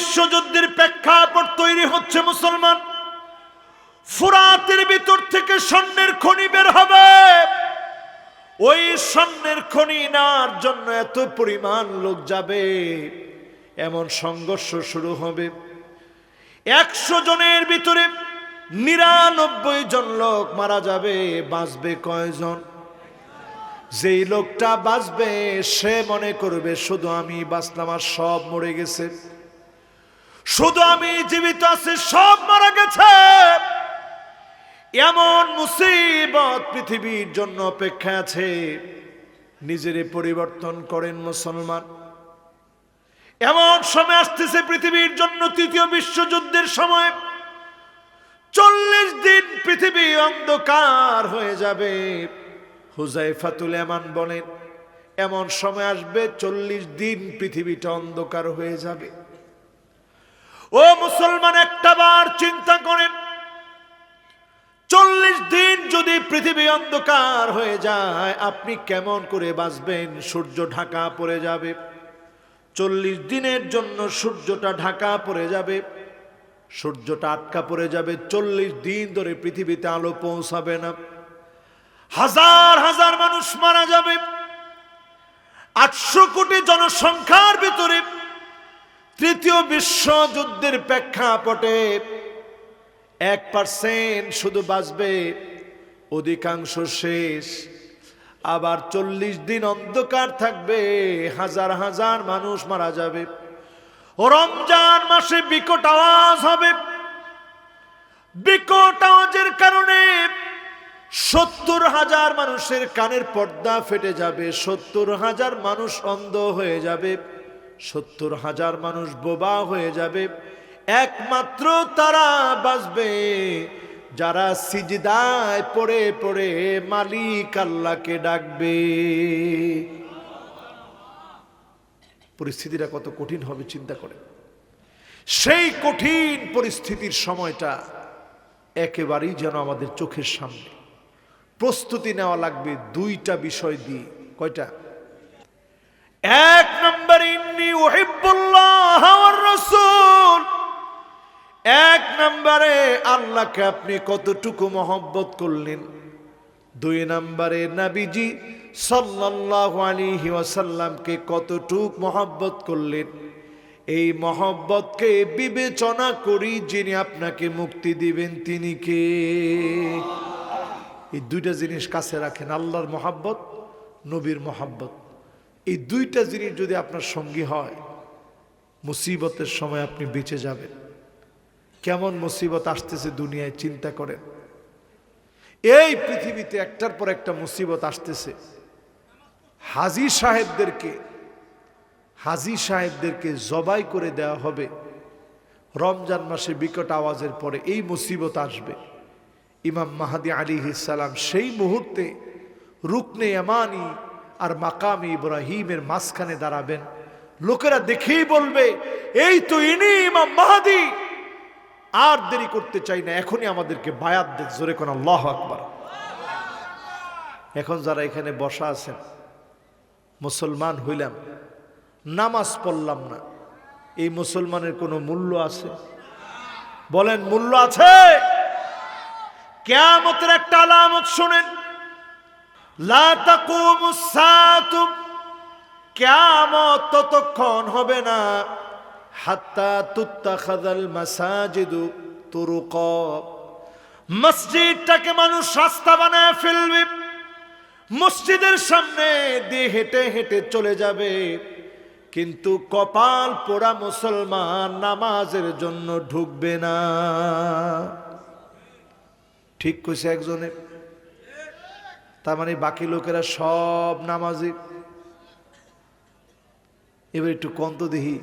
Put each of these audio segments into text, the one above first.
বিশ্বযুদ্ধের প্রেক্ষাপট তৈরি হচ্ছে মুসলমান। ফুরাতের ভিতর থেকে স্বর্ণের খনি বের হবে। ওই স্বর্ণের খনি নেওয়ার জন্য এত পরিমাণ লোক যাবে। এমন সংঘর্ষ শুরু হবে। একশো জনের ভিতরে নিরানব্বই জন লোক মারা যাবে, বাঁচবে কয়জন? যেই লোকটা বাঁচবে, সে মনে করবে, শুধু আমি বাঁচলাম আর সব মরে গেছে। শুধু আমি জীবিত আছি, সব মারা গেছে। এমন মুসিবত পৃথিবীর জন্য অপেক্ষা আছে। নিজেরে পরিবর্তন করেন মুসলমান। এমন সময় আসতেছে পৃথিবীর জন্য তৃতীয় বিশ্বযুদ্ধের সময়। চল্লিশ দিন পৃথিবী অন্ধকার হয়ে যাবে। হুজাইফাতুল এমান বলেন, এমন সময় আসবে, চল্লিশ দিন পৃথিবীটা অন্ধকার হয়ে যাবে। ও মুসলমান, একটা বার চিন্তা করেন। চল্লিশ দিন যদি পৃথিবী অন্ধকার হয়ে যায়, আপনি কেমন করে বাঁচবেন? সূর্য ঢাকা পড়ে যাবে। চল্লিশ দিনের জন্য সূর্যটা ঢাকা পড়ে যাবে। সূর্যটা আটকা পড়ে যাবে। চল্লিশ দিন ধরে পৃথিবীতে আলো পৌঁছাবে না। হাজার হাজার মানুষ মারা যাবে। আটশো কোটি জনসংখ্যার ভিতরে তৃতীয় বিশ্বযুদ্ধের প্রেক্ষাপটে এক পার্সেন্ট শুধু বাঁচবে, অধিকাংশ শেষ। আবার চল্লিশ দিন অন্ধকার থাকবে, হাজার হাজার মানুষ মারা যাবে। রমজান মাসে বিকট আওয়াজ হবে। বিকট আওয়াজের কারণে সত্তর হাজার মানুষের কানের পর্দা ফেটে যাবে, সত্তর হাজার মানুষ অন্ধ হয়ে যাবে। সত্তর হাজার মানুষ বোবা হয়ে যাবে। একমাত্র তারা বাঁচবে। যারা সিজদায় পড়ে পড়ে মালিক আল্লাহকে ডাকবে। পরিস্থিতিটা কত কঠিন হবে, চিন্তা করে সেই কঠিন পরিস্থিতির সময়টা একেবারেই যেন আমাদের চোখের সামনে। প্রস্তুতি নেওয়া লাগবে দুইটা বিষয় দিয়ে। কয়টা? এক নম্বর, ইন্নি ওহিবুল্লাহ রসুল। এক নম্বরে, আল্লাহকে আপনি কতটুকু মহব্বত করলেন? দুই নম্বরে, নাবিজি সাল্লাল্লাহু আলাইহি ওয়াসাল্লামকে কতটুক মহব্বত করলেন? এই মহব্বতকে বিবেচনা করি যিনি আপনাকে মুক্তি দিবেন, তিনি কে? এই দুইটা জিনিস কাছে রাখেন, আল্লাহর মহাব্বত, নবীর মহাব্বত। এই দুইটা জিনিস যদি আপনার সঙ্গী হয়, মুসিবতের সময় আপনি বেঁচে যাবেন। কেমন মুসিবত আসতেছে দুনিয়ায় চিন্তা করেন। এই পৃথিবীতে একটার পর একটা মুসিবত আসতেছে। হাজি সাহেবদেরকে হাজি সাহেবদেরকে জবাই করে দেওয়া হবে। রমজান মাসে বিকট আওয়াজের পরে এই মুসিবত আসবে। ইমাম মাহাদি আলী সালাম সেই মুহূর্তে রুকনে এমানি আর মাকামি ইব্রাহিমের মাঝখানে দাঁড়াবেন। লোকেরা দেখেই বলবে, এই তো ইনি ইমাম মাহাদি। আর দেরি করতে চাই না, এখনই আমাদেরকে বায়াত দেন। জোরে কোন আল্লাহ আকবার। এখন যারা এখানে বসা আছেন, মুসলমান হইলাম, নামাজ পড়লাম না। এই মুসলমানের কোনো মূল্য আছে? বলেন, মূল্য আছে? কেয়ামতের একটা আলামত শুনেন। ততক্ষণ হবে না। হাত্তা তুত্তাখাযাল মাসাজিদু তুরুক। মসজিদটাকে মানুষ রাস্তা বানায় ফেলবে। মসজিদের সামনে দিয়ে হেঁটে হেঁটে চলে যাবে। কিন্তু কপাল পোড়া মুসলমান নামাজের জন্য ঢুকবে না। ঠিক কইছে একজনে। তার মানে বাকি লোকেরা সব নামাজি। এবার একটু কন্ত দেখি,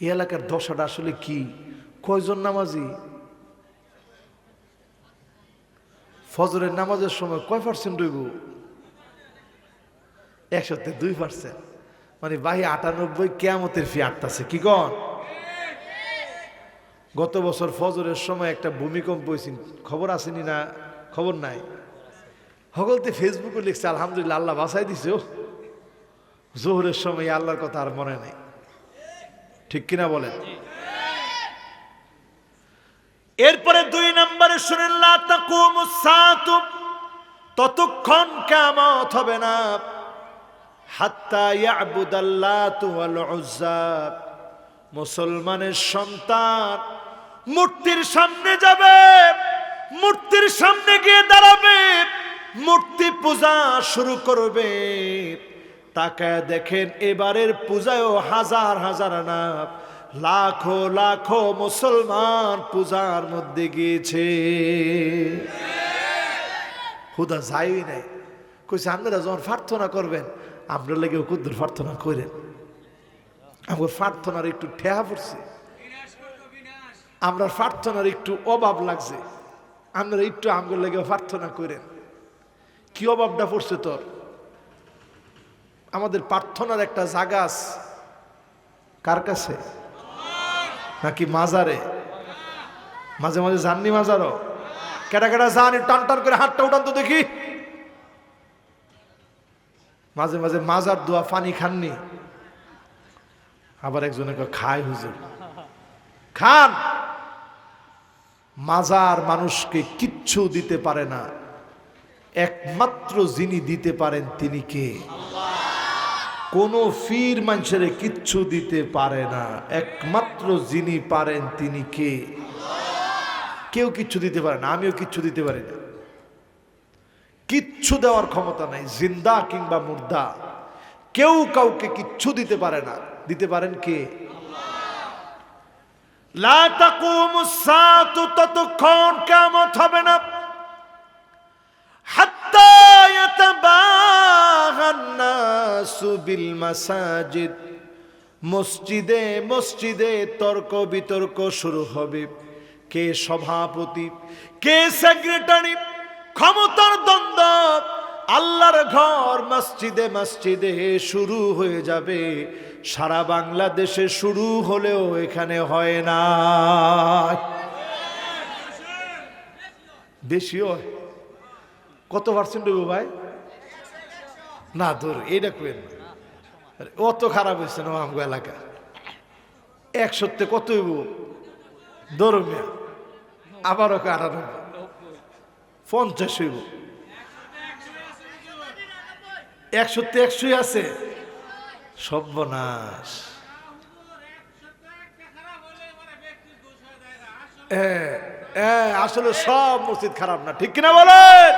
এই এলাকার দশাটা আসলে কি? কয়জন নামাজি? ফজরের নামাজের সময় কয় পার্সেন্ট হইব? একসাথে দুই পার্সেন্ট মানে বাহি আটানব্বই কেয়ামতের ফি আটটাছে কি কন? গত বছর ফজরের সময় একটা ভূমিকম্প হয়েছিল খবর আসেনি না? খবর নাই? হগলতে ফেসবুকে লিখছে, আলহামদুলিল্লাহ, আল্লাহ বাসাই দিছে জোহরের সময় আল্লাহর কথা আর মনে নেই। ঠিক কিনা বলেন? এরপরে দুই নম্বরে শুনেন ততক্ষণ কিয়ামত হবে না। মুসলমানের সন্তান মূর্তির সামনে যাবে, মূর্তির সামনে গিয়ে দাঁড়াবে। মূর্তি পূজা শুরু করবে। তাকায় দেখেন এবারের পূজায়ও হাজার হাজার না লাখো লাখো মুসলমান পূজার মধ্যে গিয়েছে। হুদা যাই নাই। কইছে আপনারা যখন প্রার্থনা করবেন, আপনার লেগে কুদ্দুর প্রার্থনা করেন আমার প্রার্থনার একটু ঠেহা পড়ছে। আমরা প্রার্থনার একটু অভাব লাগছে। আপনারা একটু আমগুলো লেগে প্রার্থনা করেন কি অভাবটা পড়ছে তোর? আমাদের প্রার্থনার একটা জাগাস কার কাছে? নাকি মাজারে? মাঝে মাঝে জাননি মাজারও? কেটা কেটা জানি টান টান করে হাতটা উঠান তো দেখি। মাঝে মাঝে মাজার দোয়া পানি খাননি। আবার একজনে খায় হুজুর। খান! মাজার মানুষকে কিচ্ছু দিতে পারে না। একমাত্র যিনি দিতে পারেন তিনি কে? কোন ফির মানুষের কিচ্ছু দিতে পারে না। একমাত্র যিনি পারেন তিনি কে? কেউ কিচ্ছু দিতে পারে না, আমিও কিচ্ছু দিতে পারি না। কিচ্ছু দেওয়ার ক্ষমতা নাই, জিন্দা কিংবা মুর্দা। কেউ কাউকে কিচ্ছু দিতে পারে না। দিতে পারেন কে? ততক্ষণ কেমন হবে না? মাসাজিদ মসজিদে মসজিদে তর্ক বিতর্ক শুরু হবে। কে সভাপতি, কে সেক্রেটারি, ক্ষমতার দ্বন্দ্ব, আল্লাহর ঘর মসজিদে মসজিদে শুরু হয়ে যাবে। সারা বাংলাদেশে শুরু হলেও এখানে হয় না। বেশি হয় কত পার্সেন্ট হইব ভাই? না ধর এইটা কেন অত খারাপ হয়েছে না আমগো এলাকা? একশোতে কত হইব? মিয়া, আবারও আঠারো পঞ্চাশ হইব। একশোতে একশোই আছে? সর্বনাশ। আসলে সব মসজিদ খারাপ না, ঠিক কিনা বলেন?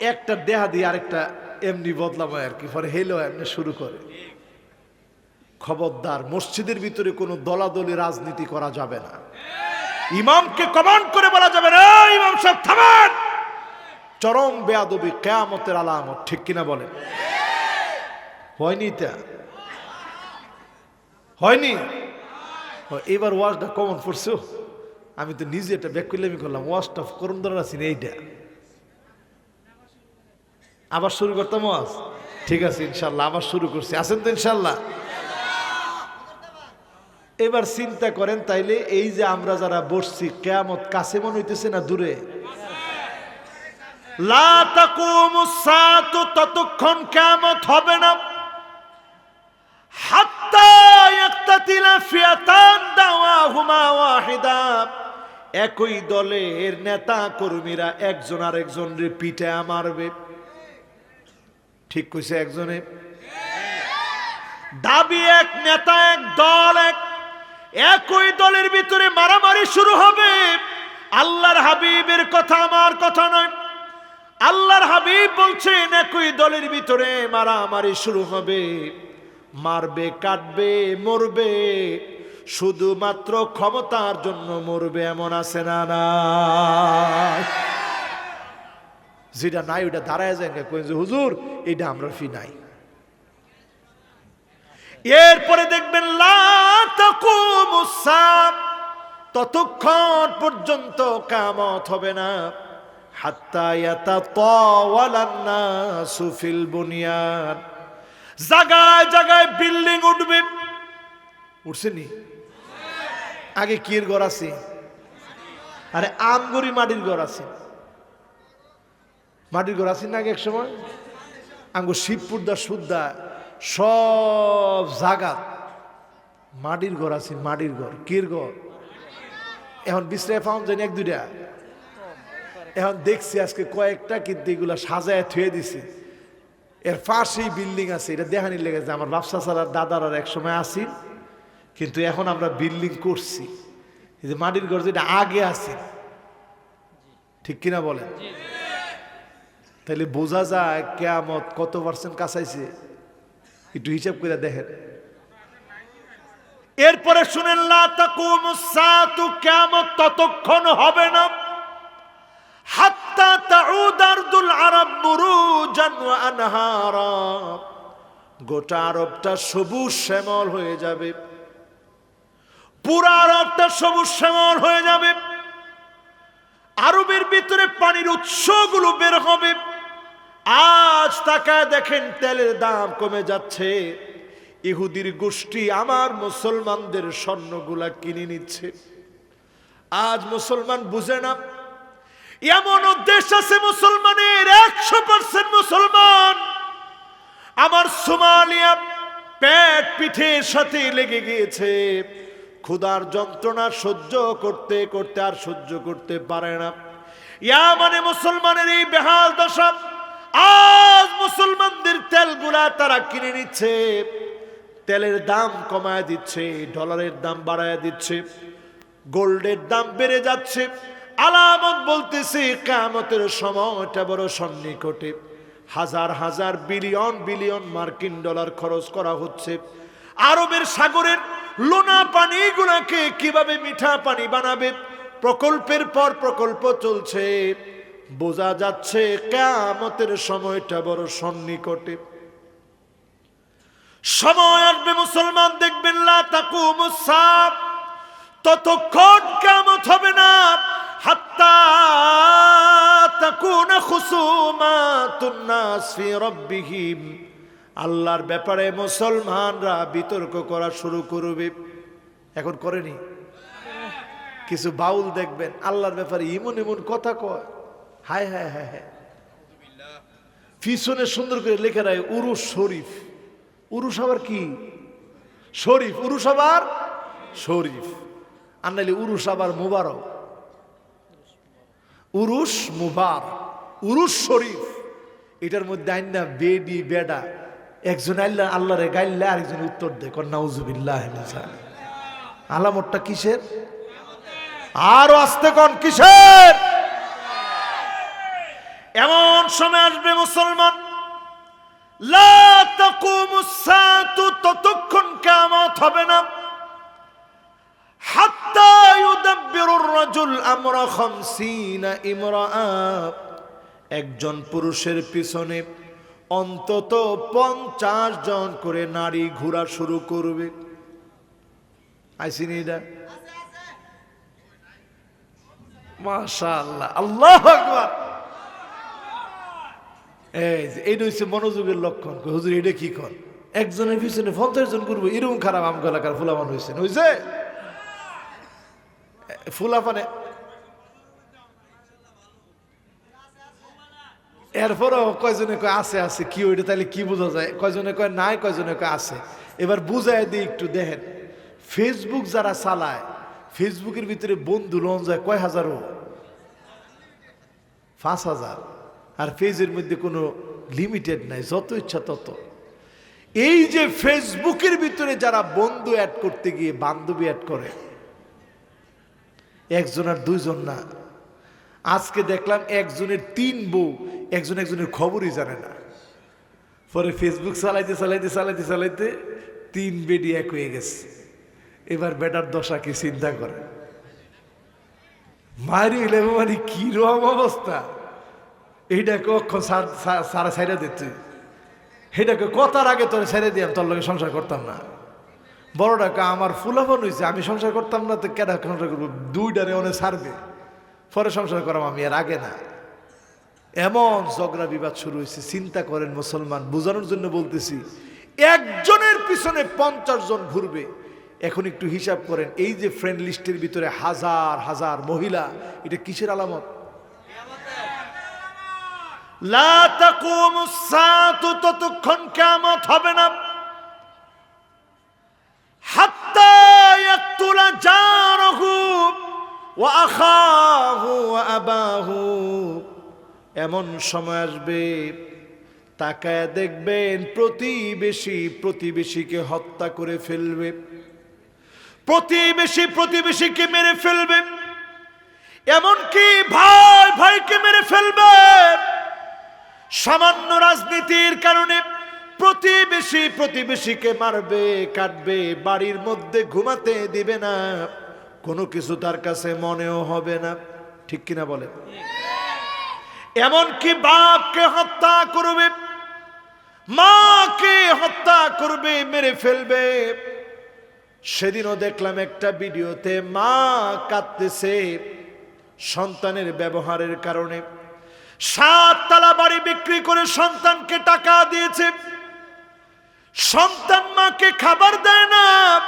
একটা দেহা দিয়ে আরেকটা এমনি বদলাম আর কি, পরে হেলো, এমনি শুরু করে। খবরদার, মসজিদের ভিতরে কোনো দলাদলি রাজনীতি করা যাবে না। ইমামকে কমান্ড করে বলা যাবে না, "এই ইমাম সাহেব, থামান! চরম বেয়াদবি কেয়ামতের আলামত, ঠিক কিনা বলেন? হয়নি তা? হয়নি? এবার ওয়াজটা কমন পড়ছো? আমি তো নিজে এটা ব্যাক করলে আমি করলাম, ওয়াজটা করুন ধরে আছি এইটা? আবার শুরু করতাম ওয়াজ? ঠিক আছে, ইনশাল্লাহ, আবার শুরু করছি। আছেন তো ইনশাল্লাহ? এবার চিন্তা করেন তাইলে এই যে আমরা যারা বসছি, কেয়ামত কাছে মনে হইতেছে না দূরে? ততক্ষণ কিয়ামত হবে না। একই দলের নেতা কর্মীরা একজন আরেকজনের পিঠে মারবে। ঠিক কইছে একজনে? দাবি এক, নেতা এক, দল এক। একই দলের ভিতরে মারামারি শুরু হবে। আল্লাহর হাবিবের কথা আমার কথা নয়। আল্লাহর হাবিব বলছেন, একই দলের ভিতরে মারামারি শুরু হবে। মারবে, কাটবে, মরবে। শুধুমাত্র ক্ষমতার জন্য মরবে, এমন আছে না না যেটা নাই ওটা দাঁড়ায় যায় কই যে, হুজুর, এটা আমরা ফি নাই। এরপরে দেখবেন ততক্ষণ পর্যন্ত কামত হবে না। হাত্তা ইয়াতাতাওয়ালান নাসু ফিল বুনিয়ান। জায়গায় জায়গায় বিল্ডিং উঠবে। উঠছেনি? আগে কির ঘর আছে? আরে আমগরি মাটির ঘর আছে। মাটির ঘর আছে না এক সময়? আঙ্গু শিবপুরদা সুদ্দা সব জাগাত মাটির ঘর আছে, মাটির ঘর। কির ঘর? এখন বিশ্রায় পাউন জানি এক, দুইটা। এখন দেখছি আজকে কয়েকটা কিন্তু এগুলা সাজায় থুয়ে দিছি। এর পাশেই বিল্ডিং আছে, এটা দেখানি লেগেছে আমার বাপসা ছাড়ার দাদার আর এক সময় আসি কিন্তু এখন আমরা বিল্ডিং করছি। মাটির ঘর যেটা আগে আছে, ঠিক কিনা বলেন? তাহলে বোঝা যায় কেয়ামত কত পার্সেন্ট কাছাইছে। একটু হিসাব করে দেখেন। এরপরে শুনেন কিয়ামত ততক্ষণ হবে না। গোটা আরবটা সবুজ শ্যামল হয়ে যাবে। পুরা আরবটা সবুজ হয়ে যাবে। আরবের ভিতরে পানির উৎসগুলো বের হবে। আজ তাকায় দেখেন তেলের দাম কমে যাচ্ছে। ইহুদির গোষ্ঠী আমার মুসলমানদের স্বর্ণগুলা কিনে নিচ্ছে। আজ মুসলমান বুঝে না। এমন দেশ আছে মুসলমানের, একশো পার্সেন্ট মুসলমান। আমার সোমালিয়া পেট পিঠের সাথে লেগে গিয়েছে। ক্ষুধার যন্ত্রণা সহ্য করতে করতে আর সহ্য করতে পারে না। ইয়া মানে মুসলমানের এই বেহাল দশা। আজ মুসলমানদের তেলগুলা তারা কিনে নিচ্ছে। তেলের দাম কমায় দিচ্ছে, ডলারের দাম বাড়ায় দিচ্ছে, গোল্ডের দাম বেড়ে যাচ্ছে। আলামত বলতেছে কামতের সময়টা বড় সন্নিকটে। হাজার হাজার বিলিয়ন বিলিয়ন মার্কিন ডলার খরচ করা হচ্ছে। আরবের সাগরের লোনা পানিগুলোকে কীভাবে মিঠা পানি বানাবে? প্রকল্পের পর প্রকল্প চলছে। বোঝা যাচ্ছে কামতের সময়টা বড় সন্নিকটে। সময় আসবে, মুসলমান দেখবেন ততক্ষণ কেমত হবে না। হাত্তা আল্লাহর ব্যাপারে মুসলমানরা বিতর্ক করা শুরু করবে। এখন করেনি? কিছু বাউল দেখবেন, আল্লাহর ব্যাপারে ইমন ইমন কথা কয়। হায় হায় হায় হায়। পিছনে সুন্দর করে লেখা রায়, উরুস শরীফ। উরুস আবার কি? শরীফ। উরুস আবার শরীফ। আর নাইলে উরুস আবার মুবারক। উরুস মুবার উরুস শরীফ। এটার মধ্যে আইন বেডি বেডা। একজন আল্লাহ আল্লাহরে গাইল্লা আরেকজন উত্তর দেয়। কন্যাউজুবিল্লাহ আলামতটা কিসের? আরও আসতে কন, কিসের? এমন সময় আসবে মুসলমান ততক্ষণ কিয়ামত হবে না। একজন পুরুষের পিছনে অন্তত পঞ্চাশ জন করে নারী ঘোরা শুরু করবে। আইসিনি এটা? মাশাআল্লাহ, আল্লাহ এইটা হচ্ছে মনোযোগের লক্ষণ। হুজুর, এটা কি কর? একজনের পিছনে পঞ্চাশ জন করব, এরকম খারাপ আম এলাকার ফুলামান হয়েছে। হয়েছে ফুলাপানে এরপরও কয়জনে কয়, আছে আছে, কি ওইটা তাহলে কি বোঝা যায়? কয়জনে কয়, নাই, কয়জনে কয়, আছে। এবার বুঝায় দিই একটু, দেখেন ফেসবুক যারা চালায় ফেসবুকের ভিতরে বন্ধু লন যায় কয় হাজারও পাঁচ হাজার। আর ফেজের মধ্যে কোনো লিমিটেড নাই, যত ইচ্ছা তত। এই যে ফেসবুকের ভিতরে যারা বন্ধু অ্যাড করতে গিয়ে বান্ধবী অ্যাড করে, একজন আর দুইজন না। আজকে দেখলাম একজনের তিন বউ, একজন একজনের খবরই জানে না। পরে ফেসবুক চালাইতে চালাইতে চালাইতে চালাইতে তিন বেডি এক হয়ে গেছে। এবার বেটার দশা কি চিন্তা করে। মারি হইলে মানে কিরম অবস্থা? এইটাকে অক্ষণ সারা সাইডা দিচ্ছে সেটাকে কথার আগে তোরে ছেড়ে দিয়াম তোর লগে সংসার করতাম না। বড়টাকে আমার ফুলাফন হয়েছে আমি সংসার করতাম না তো কেডা সংসার করব? দুইটারে অনেক ছাড়বে। পরে সংসার করাম আমি আর আগে না। এমন ঝগড়া বিবাদ শুরু হয়েছে চিন্তা করেন মুসলমান, বোঝানোর জন্য বলতেছি, একজনের পিছনে পঞ্চাশ জন ঘুরবে। এখন একটু হিসাব করেন, এই যে ফ্রেন্ড লিস্টের ভিতরে হাজার হাজার মহিলা, এটা কিসের আলামত? ততক্ষণ কিয়ামত হবে না। এমন সময় আসবে, তাকায় দেখবেন প্রতিবেশী প্রতিবেশীকে হত্যা করে ফেলবে। প্রতিবেশী প্রতিবেশীকে মেরে ফেলবে। এমনকি ভাই ভাইকে মেরে ফেলবে। সামান্য রাজনীতির কারণে প্রতিবেশী প্রতিবেশীকে মারবে, কাটবে, বাড়ির মধ্যে ঘুমাতে দিবে না। কোনো কিছু তার কাছে মনেও হবে না। ঠিক কিনা বলে এমনকি বাপকে হত্যা করবে, মাকে হত্যা করবে, মেরে ফেলবে। সেদিনও দেখলাম একটা ভিডিওতে মা কাঁদতেছে সন্তানের ব্যবহারের কারণে। সাত তালা বাড়ি বিক্রি করে সন্তানকে টাকা দিয়েছে। সন্তান মাকে খাবার দেয় না।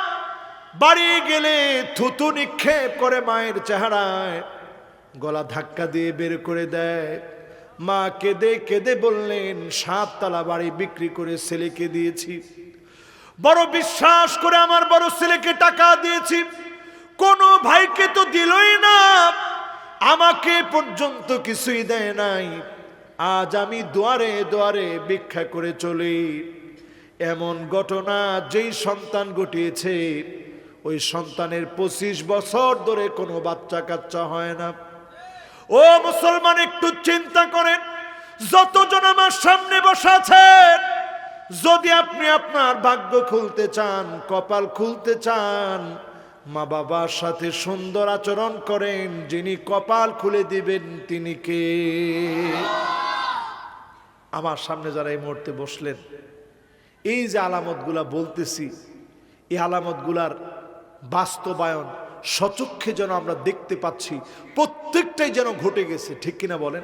বাড়ি গেলে থুতু নিক্ষেপ করে মায়ের চেহারায়। গলা ধাক্কা দিয়ে বের করে দেয়। মা কেঁদে কেঁদে বললেন সাত তালা বাড়ি বিক্রি করে ছেলেকে দিয়েছি। বড় বিশ্বাস করে আমার বড় ছেলেকে টাকা দিয়েছি। কোনো ভাইকে তো দিলই না। আমাকে পর্যন্ত কিছুই দেয় নাই। আজ আমি দুয়ারে দুয়ারে ভিক্ষা করে চলি। এমন ঘটনা যেই সন্তান ঘটিয়েছে, ওই সন্তানের পঁচিশ বছর ধরে কোনো বাচ্চা কাচ্চা হয় না। ও মুসলমান, একটু চিন্তা করেন, যতজন আমার সামনে বসে আছেন, যদি আপনি আপনার ভাগ্য খুলতে চান, কপাল খুলতে চান মা বাবার সাথে সুন্দর আচরণ করেন, যিনি কপাল খুলে দিবেন তিনি কে? আমার সামনে যারা এই মুহূর্তে বসলেন, এই যে আলামতগুলা বলতেছি, এই আলামতগুলার বাস্তবায়ন সচক্ষে যেন আমরা দেখতে পাচ্ছি, প্রত্যেকটাই যেন ঘটে গেছে, ঠিক কিনা বলেন?